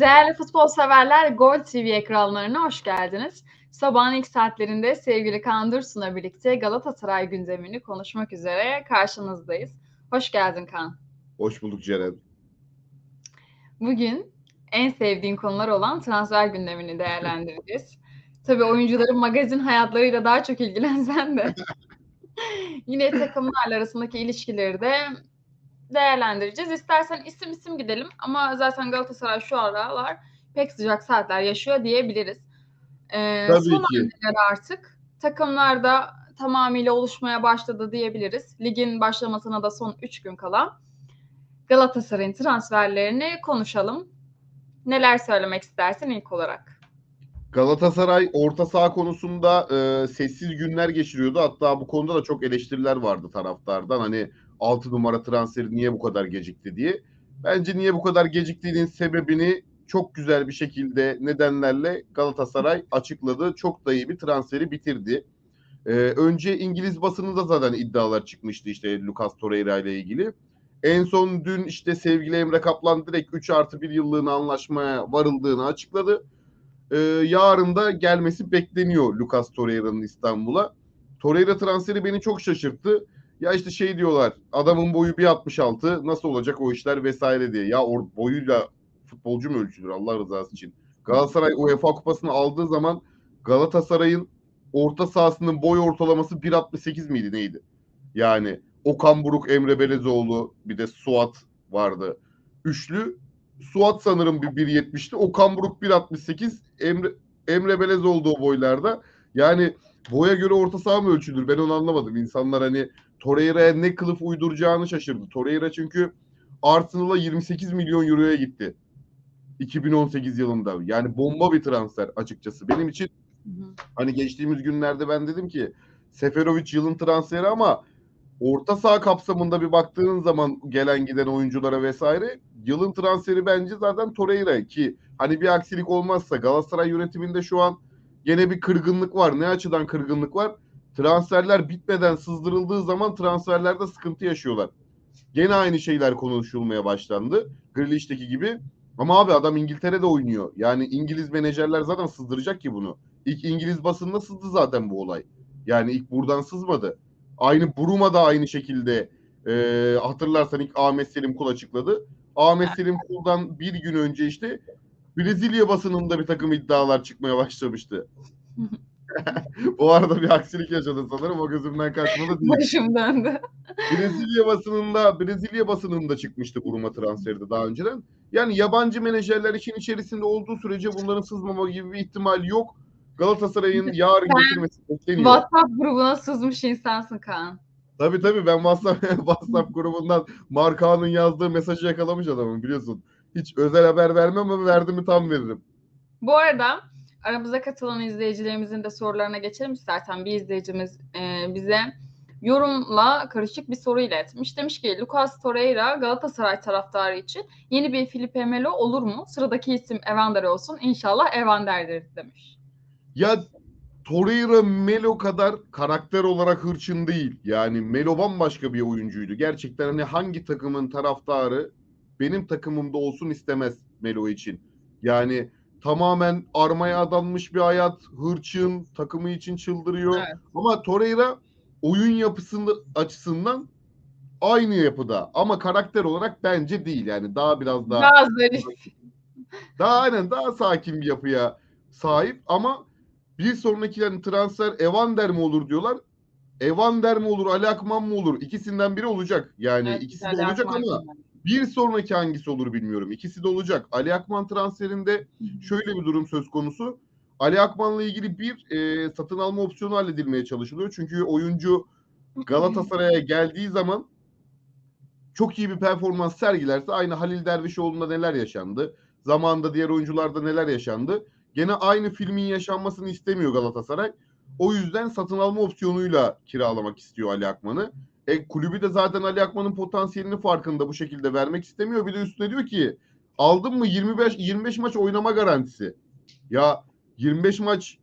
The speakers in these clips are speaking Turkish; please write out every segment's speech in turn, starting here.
Değerli futbol severler Gol TV ekranlarına hoş geldiniz. Sabahın ilk saatlerinde sevgili Kaan Dursun'la birlikte Galatasaray gündemini konuşmak üzere karşınızdayız. Hoş geldin Kaan. Hoş bulduk Ceren. Bugün en sevdiğin konular olan transfer gündemini değerlendireceğiz. Tabii oyuncuların magazin hayatlarıyla daha çok ilgilensen de yine takımlarla arasındaki ilişkileri de değerlendireceğiz. İstersen isim isim gidelim ama zaten Galatasaray şu aralar pek sıcak saatler yaşıyor diyebiliriz. Ee, Tabii son ki. artık takımlarda tamamıyla oluşmaya başladı diyebiliriz. Ligin başlamasına da son 3 gün kala Galatasaray'ın transferlerini konuşalım. Neler söylemek istersin ilk olarak? Galatasaray orta saha konusunda e, sessiz günler geçiriyordu. Hatta bu konuda da çok eleştiriler vardı taraftardan. Hani 6 numara transferi niye bu kadar gecikti diye. Bence niye bu kadar geciktiğinin sebebini çok güzel bir şekilde nedenlerle Galatasaray açıkladı. Çok da iyi bir transferi bitirdi. E, önce İngiliz basınında zaten iddialar çıkmıştı işte Lucas Torreira ile ilgili. En son dün işte sevgili Emre Kaplan direkt 3 artı 1 yıllığına anlaşmaya varıldığını açıkladı. Ee, yarın da gelmesi bekleniyor Lucas Torreira'nın İstanbul'a. Torreira transferi beni çok şaşırttı. Ya işte şey diyorlar adamın boyu 1.66 nasıl olacak o işler vesaire diye. Ya or, boyuyla futbolcu mu ölçülür Allah rızası için? Galatasaray UEFA kupasını aldığı zaman Galatasaray'ın orta sahasının boy ortalaması 1.68 miydi neydi? Yani Okan Buruk, Emre Belezoğlu bir de Suat vardı. Üçlü Suat sanırım bir 1.70'ti. Okan Buruk 1.68. Emre, Emre Belezoğlu o boylarda. Yani boya göre orta saha mı ölçülür? Ben onu anlamadım. İnsanlar hani Torreira'ya ne kılıf uyduracağını şaşırdı. Torreira çünkü Arsenal'a 28 milyon euroya gitti. 2018 yılında. Yani bomba bir transfer açıkçası. Benim için hani geçtiğimiz günlerde ben dedim ki Seferovic yılın transferi ama orta saha kapsamında bir baktığın zaman gelen giden oyunculara vesaire yılın transferi bence zaten Torreira ki hani bir aksilik olmazsa Galatasaray yönetiminde şu an gene bir kırgınlık var. Ne açıdan kırgınlık var? Transferler bitmeden sızdırıldığı zaman transferlerde sıkıntı yaşıyorlar. Gene aynı şeyler konuşulmaya başlandı. Grealish'teki gibi. Ama abi adam İngiltere'de oynuyor. Yani İngiliz menajerler zaten sızdıracak ki bunu. İlk İngiliz basında sızdı zaten bu olay. Yani ilk buradan sızmadı. Aynı Buruma da aynı şekilde e, hatırlarsan ilk Ahmet Selim Kul açıkladı. Ahmet Selim Kul'dan bir gün önce işte Brezilya basınında bir takım iddialar çıkmaya başlamıştı. o arada bir aksilik yaşadı sanırım. O gözümden kaçmadı değil. Başım döndü. Brezilya basınında Brezilya basınında çıkmıştı Buruma transferi de daha önceden. Yani yabancı menajerler işin içerisinde olduğu sürece bunların sızmama gibi bir ihtimal yok. Galatasaray'ın yarın getirmesi bekleniyor. WhatsApp grubuna sızmış insansın Kaan. Tabii tabii ben WhatsApp, WhatsApp grubundan Markan'ın yazdığı mesajı yakalamış adamım biliyorsun. Hiç özel haber vermem ama verdiğimi tam veririm. Bu arada aramıza katılan izleyicilerimizin de sorularına geçelim istersen. Bir izleyicimiz e, bize yorumla karışık bir soru iletmiş. Demiş ki Lucas Torreira Galatasaray taraftarı için yeni bir Felipe Melo olur mu? Sıradaki isim Evander olsun. İnşallah Evander'dir demiş. Ya Torreira Melo kadar karakter olarak hırçın değil. Yani Melo bambaşka bir oyuncuydu. Gerçekten hani hangi takımın taraftarı benim takımımda olsun istemez Melo için. Yani tamamen armaya adanmış bir hayat, hırçın, takımı için çıldırıyor. Evet. Ama Torreira oyun yapısında açısından aynı yapıda ama karakter olarak bence değil. Yani daha biraz daha Daha zarif. daha aynen daha sakin bir yapıya sahip ama bir sonraki yani transfer Evander mi olur diyorlar. Evander mi olur, Ali Akman mı olur? İkisinden biri olacak. Yani Evet, ikisi de olacak ama bir sonraki hangisi olur bilmiyorum. İkisi de olacak. Ali Akman transferinde şöyle bir durum söz konusu. Ali Akman'la ilgili bir e, satın alma opsiyonu halledilmeye çalışılıyor. Çünkü oyuncu Galatasaray'a geldiği zaman çok iyi bir performans sergilerse aynı Halil Dervişoğlu'nda neler yaşandı. Zamanında diğer oyuncularda neler yaşandı. Gene aynı filmin yaşanmasını istemiyor Galatasaray. O yüzden satın alma opsiyonuyla kiralamak istiyor Ali Akman'ı. E, kulübü de zaten Ali Akman'ın potansiyelinin farkında bu şekilde vermek istemiyor. Bir de üstüne diyor ki aldın mı 25 25 maç oynama garantisi. Ya 25 maç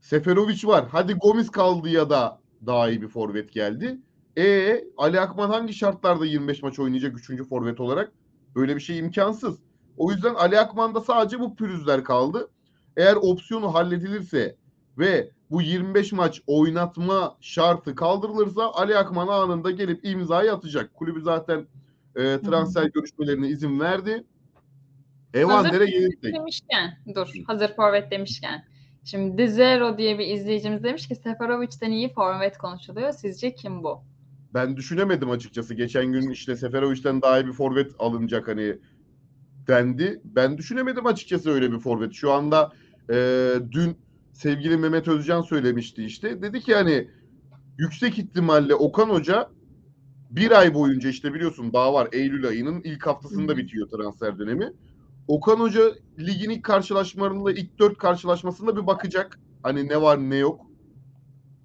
Seferovic var. Hadi Gomis kaldı ya da daha iyi bir forvet geldi. E Ali Akman hangi şartlarda 25 maç oynayacak 3. forvet olarak? Böyle bir şey imkansız. O yüzden Ali Akman'da sadece bu pürüzler kaldı. Eğer opsiyonu halledilirse ve bu 25 maç oynatma şartı kaldırılırsa Ali Akman anında gelip imzayı atacak. Kulübü zaten e, transfer görüşmelerine izin verdi. Evander'e gelirsek. demişken, dur hazır forvet demişken. Şimdi Dizero diye bir izleyicimiz demiş ki Seferovic'den iyi forvet konuşuluyor. Sizce kim bu? Ben düşünemedim açıkçası. Geçen gün işte Seferovic'den daha iyi bir forvet alınacak hani dendi. Ben düşünemedim açıkçası öyle bir forvet. Şu anda e, dün sevgili Mehmet Özcan söylemişti işte. Dedi ki hani yüksek ihtimalle Okan Hoca bir ay boyunca işte biliyorsun daha var Eylül ayının ilk haftasında bitiyor transfer dönemi. Okan Hoca ligin ilk karşılaşmalarında ilk dört karşılaşmasında bir bakacak. Hani ne var ne yok.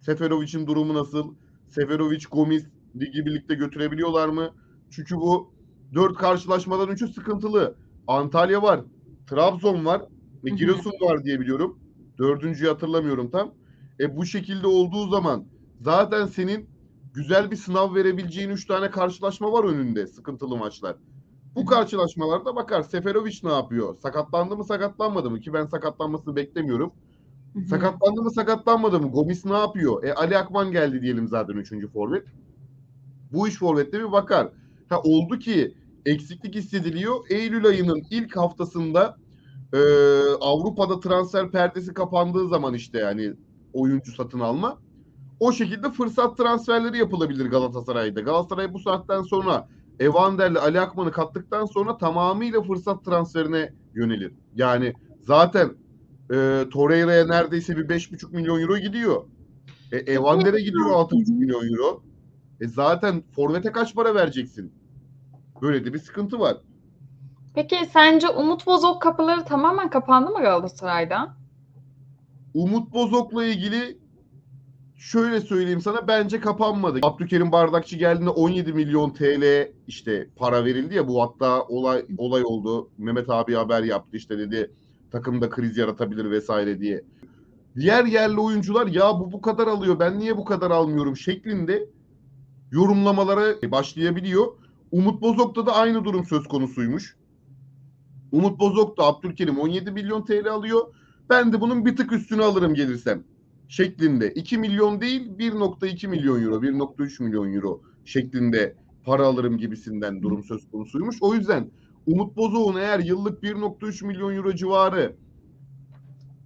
Seferovic'in durumu nasıl? Seferovic, Gomis ligi birlikte götürebiliyorlar mı? Çünkü bu dört karşılaşmadan üçü sıkıntılı. Antalya var, Trabzon var. Giresun var diye biliyorum. Dördüncüyü hatırlamıyorum tam. E bu şekilde olduğu zaman zaten senin güzel bir sınav verebileceğin üç tane karşılaşma var önünde sıkıntılı maçlar. Bu karşılaşmalarda bakar Seferovic ne yapıyor? Sakatlandı mı sakatlanmadı mı? Ki ben sakatlanmasını beklemiyorum. Sakatlandı mı sakatlanmadı mı? Gomis ne yapıyor? E Ali Akman geldi diyelim zaten üçüncü forvet. Bu iş forvette bir bakar. Ha oldu ki eksiklik hissediliyor. Eylül ayının ilk haftasında e, Avrupa'da transfer perdesi kapandığı zaman işte yani oyuncu satın alma. O şekilde fırsat transferleri yapılabilir Galatasaray'da. Galatasaray bu saatten sonra Evander'le Ali Akman'ı kattıktan sonra tamamıyla fırsat transferine yönelir. Yani zaten e, Torreira'ya neredeyse bir 5,5 milyon euro gidiyor. E, Evander'e gidiyor 6,5 milyon euro. E zaten forvete kaç para vereceksin? Böyle de bir sıkıntı var. Peki sence Umut Bozok kapıları tamamen kapandı mı Galatasaray'da? Umut Bozok'la ilgili şöyle söyleyeyim sana bence kapanmadı. Abdülkerim Bardakçı geldiğinde 17 milyon TL işte para verildi ya bu hatta olay olay oldu. Mehmet abi haber yaptı işte dedi takımda kriz yaratabilir vesaire diye. Diğer yerli oyuncular ya bu bu kadar alıyor ben niye bu kadar almıyorum şeklinde yorumlamalara başlayabiliyor. Umut Bozok'ta da aynı durum söz konusuymuş. Umut Bozok da Abdülkerim 17 milyon TL alıyor. Ben de bunun bir tık üstünü alırım gelirsem şeklinde. 2 milyon değil 1.2 milyon euro, 1.3 milyon euro şeklinde para alırım gibisinden durum söz konusuymuş. O yüzden Umut Bozok'un eğer yıllık 1.3 milyon euro civarı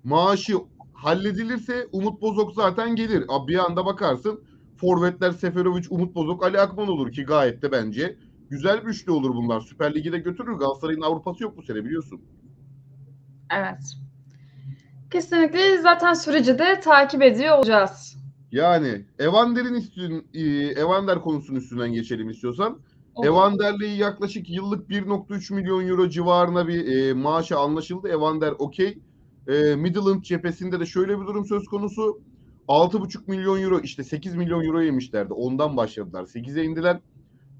maaşı halledilirse Umut Bozok zaten gelir. Abi bir anda bakarsın Forvetler Seferovic, Umut Bozok, Ali Akman olur ki gayet de bence güzel bir üçlü olur bunlar. Süper Lig'i de götürür. Galatasaray'ın Avrupa'sı yok bu sene biliyorsun. Evet. Kesinlikle zaten süreci de takip ediyor olacağız. Yani Evander'in üstün, e, Evander konusunun üstünden geçelim istiyorsan. Olur. Evander'le yaklaşık yıllık 1.3 milyon euro civarına bir e, maaşa anlaşıldı. Evander okey. E, Midland cephesinde de şöyle bir durum söz konusu. 6.5 milyon euro işte 8 milyon euro yemişlerdi. Ondan başladılar. 8'e indiler.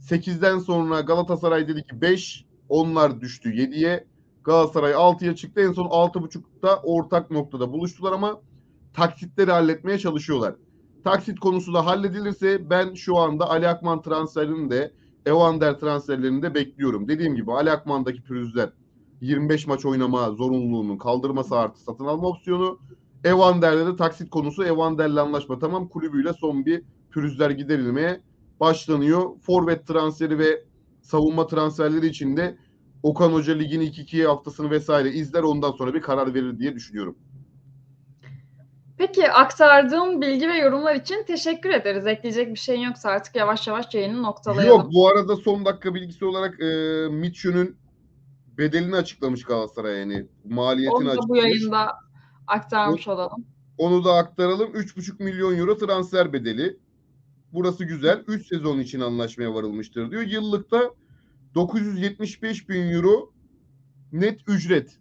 8'den sonra Galatasaray dedi ki 5. Onlar düştü 7'ye. Galatasaray 6'ya çıktı. En son 6.5'ta ortak noktada buluştular ama taksitleri halletmeye çalışıyorlar. Taksit konusu da halledilirse ben şu anda Ali Akman transferini de Evander transferlerini de bekliyorum. Dediğim gibi Ali Akman'daki pürüzler 25 maç oynama zorunluluğunun kaldırması artı satın alma opsiyonu. Evander'de de taksit konusu Evander'le anlaşma tamam kulübüyle son bir pürüzler giderilmeye başlanıyor. Forvet transferi ve savunma transferleri için de Okan Hoca ligin ilk iki haftasını vesaire izler ondan sonra bir karar verir diye düşünüyorum. Peki aktardığın bilgi ve yorumlar için teşekkür ederiz. Ekleyecek bir şeyin yoksa artık yavaş yavaş yayını noktalayalım. Yok bu arada son dakika bilgisi olarak e, Mitchell'ün bedelini açıklamış Galatasaray yani maliyetini Onu da bu açıklamış. yayında aktarmış olalım. Onu da aktaralım. 3,5 milyon euro transfer bedeli. Burası güzel. 3 sezon için anlaşmaya varılmıştır diyor. Yıllıkta 975 bin euro net ücret.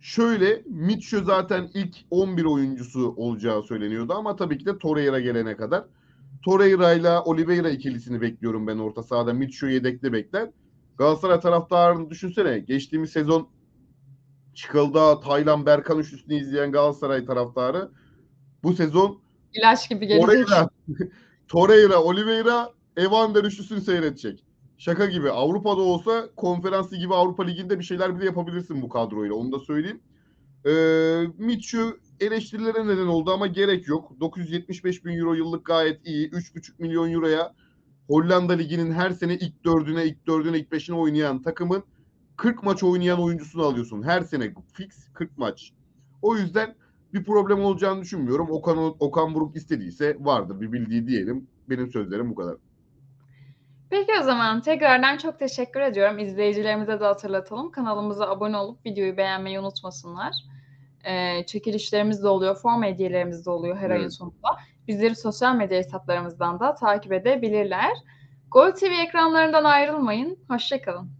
Şöyle Mitchell zaten ilk 11 oyuncusu olacağı söyleniyordu ama tabii ki de Torreira gelene kadar. Torreira ile Oliveira ikilisini bekliyorum ben orta sahada. Mitchell yedekte bekler. Galatasaray taraftarını düşünsene. Geçtiğimiz sezon Çıkılda, Taylan, Berkan üçlüsünü izleyen Galatasaray taraftarı bu sezon İlaç gibi gelecek. Torreira, Torreira, Oliveira, Evander üçlüsünü seyredecek. şaka gibi. Avrupa'da olsa konferans ve Avrupa Ligi'nde bir şeyler bile yapabilirsin bu kadroyla. Onu da söyleyeyim. Ee, Mitchell eleştirilere neden oldu ama gerek yok. 975 bin euro yıllık gayet iyi. 3,5 milyon euroya Hollanda Ligi'nin her sene ilk dördüne, ilk dördüne, ilk beşine oynayan takımın 40 maç oynayan oyuncusunu alıyorsun. Her sene fix 40 maç. O yüzden bir problem olacağını düşünmüyorum. Okan, Okan Buruk istediyse vardır bir bildiği diyelim. Benim sözlerim bu kadar. Peki o zaman tekrardan çok teşekkür ediyorum. İzleyicilerimize de hatırlatalım. Kanalımıza abone olup videoyu beğenmeyi unutmasınlar. Ee, çekilişlerimiz de oluyor, form hediyelerimiz de oluyor her ayın Evet. sonunda. Bizleri sosyal medya hesaplarımızdan da takip edebilirler. Gol TV ekranlarından ayrılmayın. Hoşçakalın.